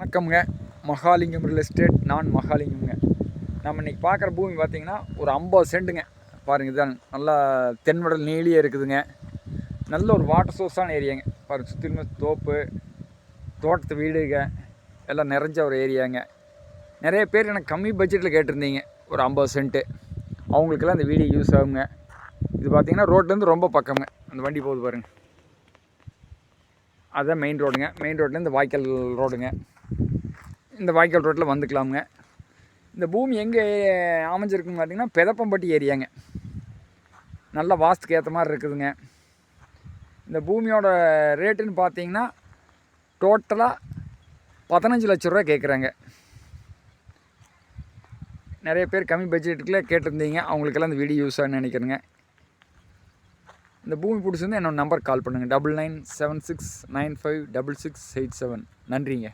வணக்கம்ங்க. Mahalingam real estate நான் மகாலிங்கம்ங்க. நம்ம இன்றைக்கி பார்க்குற பூமி பார்த்தீங்கன்னா ஒரு ஐம்பது சென்ட்டுங்க பாருங்க இதுதான் நல்லா தென்வடல் நீளியே இருக்குதுங்க. நல்ல ஒரு வாட்டர் சோர்ஸான ஏரியாங்க பாருங்கள் சுற்றிலுமே தோப்பு தோட்டத்து வீடுங்க. எல்லாம் நிறைஞ்ச ஒரு ஏரியாங்க நிறைய பேர் எனக்கு கம்மி பட்ஜெட்டில் கேட்டிருந்தீங்க ஒரு ஐம்பது சென்ட்டு. அவங்களுக்கெல்லாம் இந்த வீடியோ யூஸ் ஆகுங்க. இது பார்த்தீங்கன்னா ரோட்லேருந்து ரொம்ப பக்கம்ங்க. அந்த வண்டி போகுது பாருங்க. அதுதான் மெயின் ரோடுங்க மெயின் ரோட்லேருந்து வாய்க்கால் ரோடுங்க இந்த வாய்க்கால் ரோட்டில் வந்துக்கலாமுங்க. இந்த பூமி எங்கே அமைஞ்சிருக்குன்னு பார்த்தீங்கன்னா பெதப்பம்பட்டி ஏரியாங்க. நல்ல வாஸ்துக்கு ஏற்ற மாதிரி இருக்குதுங்க. இந்த பூமியோட ரேட்டுன்னு பார்த்தீங்கன்னா டோட்டலாக பதினஞ்சு லட்ச ரூபா கேட்குறாங்க. நிறைய பேர் கம்மி பட்ஜெட்டுக்குள்ளே கேட்டிருந்தீங்க. அவங்களுக்கெல்லாம் இந்த வீடியோ யூஸ் ஆகுன்னு நினைக்கிறேங்க. இந்த பூமி பிடிச்சிருந்து என்னோட நம்பர் கால் பண்ணுங்கள் double nine seven six nine five double six eight seven. நன்றிங்க.